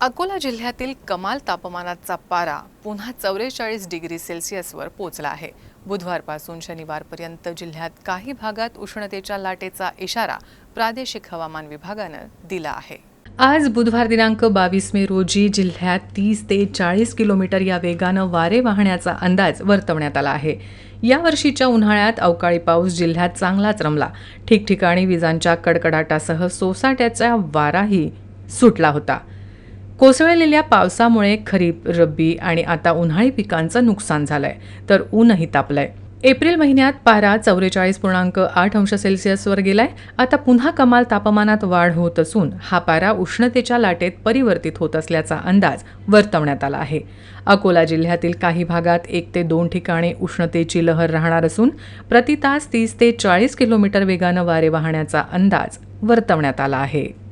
अकोला जिल्ह्यातील कमाल तापमानाचा पारा पुन्हा चौवेचाळीस डिग्री सेल्सिअसवर पोचला आहे. बुधवारपासून शनिवारपर्यंत जिल्ह्यात काही भागात उष्णतेच्या लाटेचा इशारा प्रादेशिक हवामान विभागानं दिला आहे. आज बुधवार दिनांक बावीस मे रोजी जिल्ह्यात तीस ते चाळीस किलोमीटर या वेगानं वारे वाहण्याचा अंदाज वर्तवण्यात आला आहे. या वर्षीच्या उन्हाळ्यात अवकाळी पाऊस जिल्ह्यात चांगलाच रमला. ठिकठिकाणी विजांच्या कडकडाटासह सोसाट्याचा वाराही सुटला होता. कोसळलेल्या पावसामुळे खरीप रब्बी आणि आता उन्हाळी पिकांचं नुकसान झालंय तर ऊनही तापलंय. एप्रिल महिन्यात पारा चौवेचाळीस पूर्णांक आठ अंश सेल्सिअसवर गेलाय. आता पुन्हा कमाल तापमानात वाढ होत असून हा पारा उष्णतेच्या लाटेत परिवर्तित होत असल्याचा अंदाज वर्तवण्यात आला आहे. अकोला जिल्ह्यातील काही भागात एक ते दोन ठिकाणी उष्णतेची लहर राहणार असून प्रति तास तीस ते चाळीस किलोमीटर वेगानं वारे वाहण्याचा अंदाज वर्तवण्यात आला आहे.